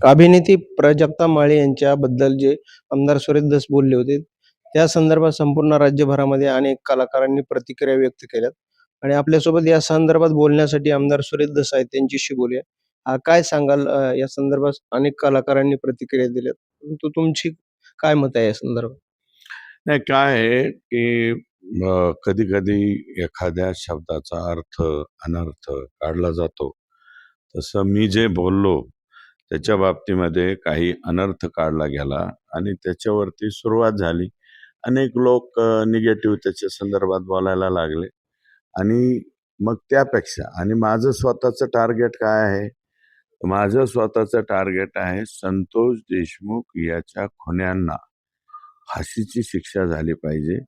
अभिनेती प्राजक्ता माळे यांच्याबद्दल जे आमदार सुरेश दस बोलले होते त्या संदर्भात संपूर्ण राज्यभरामध्ये अनेक कलाकारांनी प्रतिक्रिया व्यक्त केल्यात. आणि आपल्यासोबत या संदर्भात बोलण्यासाठी आमदार सुरेश दस आहेत त्यांच्याशी बोलूया. काय सांगाल या संदर्भात अनेक कलाकारांनी प्रतिक्रिया दिल्यात? परंतु तुमची काय मत आहे या संदर्भात? नाही काय आहे की कधी कधी एखाद्या शब्दाचा अर्थ अनर्थ काढला जातो. तसं मी जे बोललो त्याच्या बाबतीमध्ये काही अनर्थ काढला गेला आणि त्याच्यावरती सुरुवात झाली. अनेक लोक निगेटिव्ह त्याच्या संदर्भात बोलायला लागले. आणि मग त्यापेक्षा आणि माझं स्वतःचं टार्गेट काय आहे? माझं स्वतःचं टार्गेट आहे संतोष देशमुख याच्या खुन्यांना फाशीची शिक्षा झाली पाहिजे.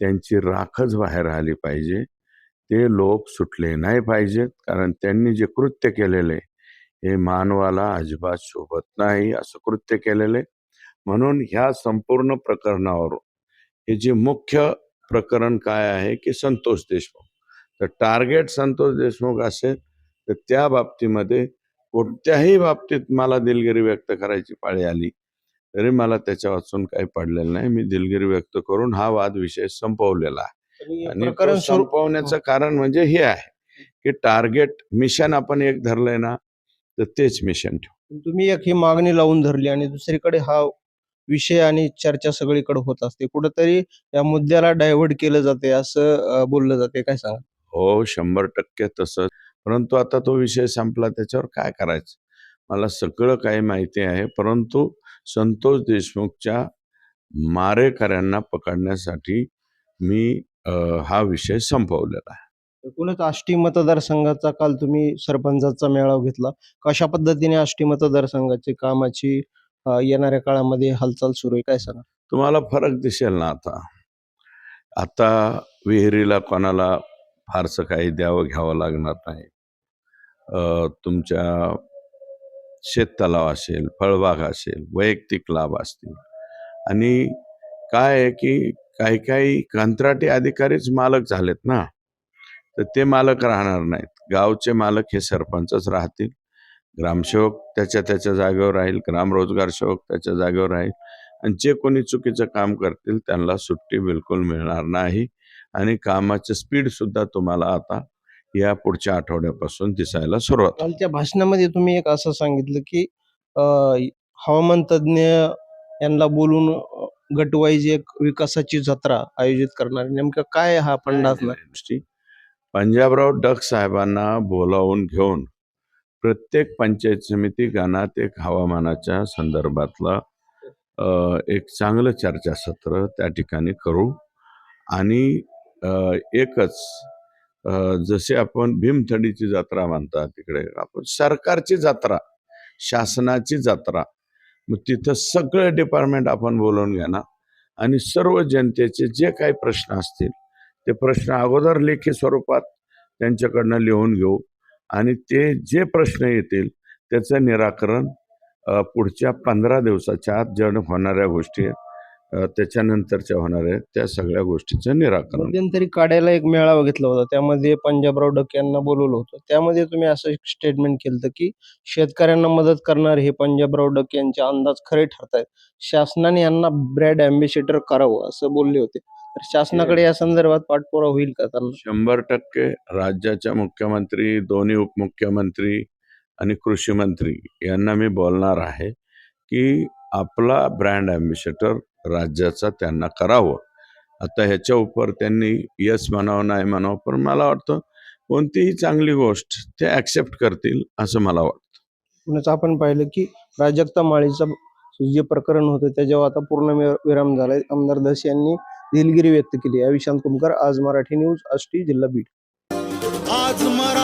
त्यांची राखच बाहेर आली पाहिजे. ते लोक सुटले नाही पाहिजेत कारण त्यांनी जे कृत्य केलेले हे मानवाला अजिबात शोभत नाही असं कृत्य केलेले. म्हणून ह्या संपूर्ण प्रकरणावर हे जे मुख्य प्रकरण काय आहे की संतोष देशमुख. तर टार्गेट संतोष देशमुख असेल तर त्या बाबतीमध्ये कोणत्याही बाबतीत मला दिलगिरी व्यक्त करायची पाळी आली तरी मला त्याच्या वाचून काही पडलेलं नाही. मी दिलगिरी व्यक्त करून हा वाद विषय संपवलेला आहे. आणि संपवण्याचं कारण म्हणजे हे आहे की टार्गेट मिशन आपण एक धरलंय ना तर तेच मिशन ठेवू. तुम्ही एक ही मागणी लावून धरली आणि दुसरीकडे हा विषय आणि चर्चा सगळीकडे होत असते. कुठंतरी या मुद्द्याला डायव्हर्ट केलं जाते असं बोललं जाते. काय सांगा हो शंभर टक्के तसंच. परंतु आता तो विषय संपला त्याच्यावर काय करायचं? मला सगळं काही माहिती आहे. परंतु संतोष देशमुखच्या मारेकऱ्यांना पकडण्यासाठी मी हा विषय संपवलेला आहे. एकूणच आष्टी मतदारसंघाचा काल तुम्ही सरपंचाचा मेळावा घेतला. कशा पद्धतीने आष्टी मतदारसंघाची कामाची अ, येणाऱ्या काळामध्ये हालचाल सुरू आहे काय सांगा तुम्हाला फरक दिसेल ना आता. आता विहिरीला कोणाला फारसं काही द्यावं घ्यावं लागणार नाही. तुमच्या शेततलाव असेल फळबाग असेल वैयक्तिक लाभ असतील. आणि काय आहे की काही काही कंत्राटी अधिकारीच मालक झालेत ना. तर ते मालक राहणार नाहीत. गावचे मालक हे सरपंचच राहतील. ग्रामसेवक त्याच्या त्याच्या जागेवर राहील. ग्राम रोजगार सेवक त्याच्या जागेवर राहील. आणि जे कोणी चुकीचं काम करतील त्यांना सुट्टी बिलकुल मिळणार नाही. आणि कामाचं स्पीड सुद्धा तुम्हाला आता या पुढच्या आठवड्यापासून दिसायला सुरुवात. कालच्या भाषणामध्ये तुम्ही एक असं सांगितलं की हवामान तज्ज्ञ यांना बोलून गटवाईज एक विकासाची जत्रा आयोजित करणार. नेमकं काय हा असणार? गोष्टी पंजाबराव डक साहेबांना बोलावून घेऊन प्रत्येक पंचायत समिती गाणात एक हवामानाच्या संदर्भातला एक चांगलं चर्चासत्र त्या ठिकाणी करू. आणि एकच जसे आपण भीमथडीची जत्रा म्हणतात तिकडे आपण सरकारची जत्रा शासनाची जत्रा मग तिथं सगळे डिपार्टमेंट आपण बोलवून घेणार. आणि सर्व जनतेचे जे काही प्रश्न असतील ते प्रश्न अगोदर लेखी स्वरूपात त्यांच्याकडनं लिहून घेऊ. आणि ते जे प्रश्न येतील त्याचं निराकरण पुढच्या पंधरा दिवसाच्या आत जण होणाऱ्या गोष्टी आहेत, त्याच्यानंतरच्या होणाऱ्या त्या सगळ्या गोष्टीचं निराकरण. मध्यंतरी काढायला एक मेळावा घेतला होता. त्यामध्ये पंजाबराव डक यांना बोलवलं होतं. त्यामध्ये तुम्ही असं एक स्टेटमेंट केलं की शेतकऱ्यांना मदत करणार हे पंजाबराव डक यांचे अंदाज खरे ठरतायत. शासनाने यांना ब्रँड अँबेसिडर करावं असं बोलले होते. तर शासनाकडे या संदर्भात पाठपुरावा होईल का? त्यांना शंभर टक्के राज्याच्या मुख्यमंत्री दोन्ही उपमुख्यमंत्री आणि कृषी मंत्री यांना मी बोलणार आहे की आपला ब्रँड अँबेसिडर राज्याचा त्यांना करावं. आता ह्याच्या उपर त्यांनी यस म्हणावं नाही म्हणावं पण मला वाटतं कोणतीही चांगली गोष्ट ते ॲक्सेप्ट करतील असं मला वाटतं. म्हणूनच आपण पाहिलं की प्राजक्ता माळीचं जे प्रकरण होतं त्याच्यावर आता पूर्ण विराम झालाय. आमदार दस यांनी दिलगिरी व्यक्त केली. आहे विशांत कुमकर आज मराठी न्यूज आष्टी जिल्हा बीड. आज मरा